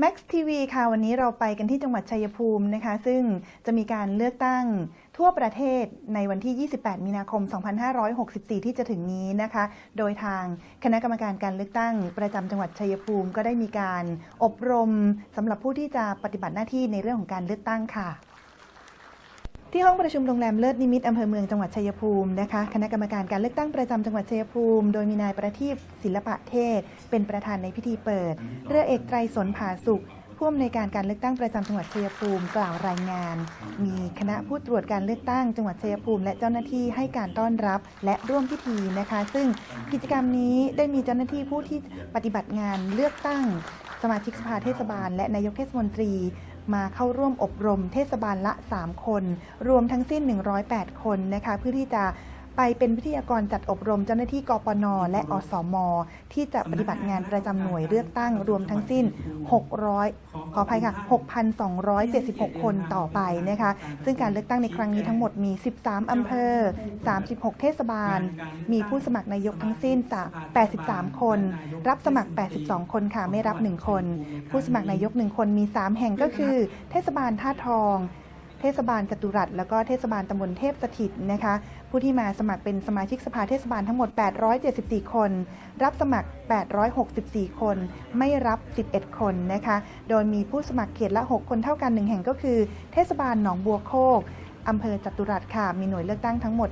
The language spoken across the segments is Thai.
Max TV ค่ะวันนี้เราไปกันที่จังหวัดชัยภูมินะคะ ซึ่งจะมีการเลือกตั้งทั่วประเทศในวันที่ 28 มีนาคม 2564 ที่จะถึงนี้นะคะ โดยทางคณะกรรมการการเลือกตั้ง ประจำจังหวัดชัยภูมิ ก็ได้มีการอบรมสำหรับผู้ที่จะปฏิบัติหน้าที่ในเรื่องของการเลือกตั้งค่ะ ที่ห้องประชุมโรงแรมเลิศนิมิตอำเภอเมืองจังหวัดชัยภูมินะคะคณะกรรมการการเลือกตั้งประจำจังหวัดชัยภูมิ โดยมีนายประทีปศิลปะเทศ เป็นประธานในพิธีเปิด เรือเอกไตรสนผาสุขผู้อำนวยการการเลือกตั้งประจำจังหวัดชัยภูมิกล่าวรายงาน มีคณะผู้ตรวจการเลือกตั้งจังหวัดชัยภูมิ และเจ้าหน้าที่ให้การต้อนรับและร่วมพิธีนะคะ ซึ่งกิจกรรมนี้ได้มีเจ้าหน้าที่ผู้ที่ปฏิบัติงานเลือกตั้ง สมาชิกสภาเทศบาล และนายกเทศมนตรี มาเข้าร่วมอบรมเทศบาลละ 3 คน รวมทั้งสิ้น 108 คนนะคะเพื่อที่จะ ไปเป็นวิทยากรจัดอบรมเจ้าหน้าที่กปน และอสม ที่จะปฏิบัติงานประจำหน่วยเลือกตั้งรวมทั้งสิ้น 600 ขออภัยค่ะ 6,276 คนต่อไปนะคะ ซึ่งการเลือกตั้งในครั้งนี้ทั้งหมดมี 13 อำเภอ 36 เทศบาล มีผู้สมัครนายกทั้งสิ้น 83 คน รับสมัคร 82 คนค่ะ ไม่รับ 1 คน ผู้สมัครนายก 1 คนมี 3 แห่งก็คือ เทศบาลท่าทอง เทศบาลจตุรัสแล้วก็เทศบาลตำบลเทพสถิตนะคะ ผู้ที่มาสมัครเป็นสมาชิกสภาเทศบาลทั้งหมด 874 คน รับสมัคร 864 คน ไม่รับ 11 คนนะคะ โดยมีผู้สมัครเขตละ 6 คนเท่ากันหนึ่งแห่งก็คือ เทศบาลหนองบัวโคกอำเภอจตุรัสค่ะ มีหน่วยเลือกตั้งทั้งหมด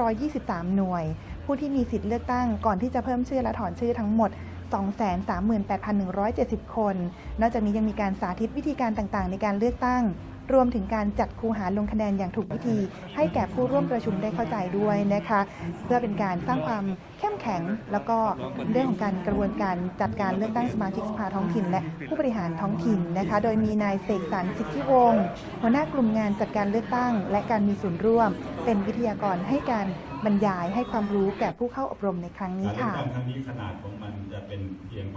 523 หน่วย ผู้ที่มีสิทธิ์เลือกตั้งก่อนที่จะเพิ่มชื่อและถอนชื่อทั้งหมด238,170 คน นอกจากนี้ยังมีการสาธิตวิธีการต่างๆ ในการเลือกตั้ง รวมถึงการจัดคูหาลงคะแนนอย่างถูกวิธี ให้แก่ผู้ร่วมประชุมได้เข้าใจด้วยนะคะ เพื่อเป็นการสร้างความเข้มแข็ง แล้วก็เรื่องของการกระบวนการจัดการเลือกตั้งสมาชิกสภาท้องถิ่น และผู้บริหารท้องถิ่นนะคะ โดยมีนายเสกสรรสิทธิวงศ์หัวหน้ากลุ่มงานจัดการเลือกตั้ง และการมีส่วนร่วม เป็นวิทยากรให้การบรรยายให้ความรู้แก่ผู้เข้าอบรมในครั้งนี้การเลือกค่ะตั้งครั้งนี้ขนาดของมันจะเป็นเพียง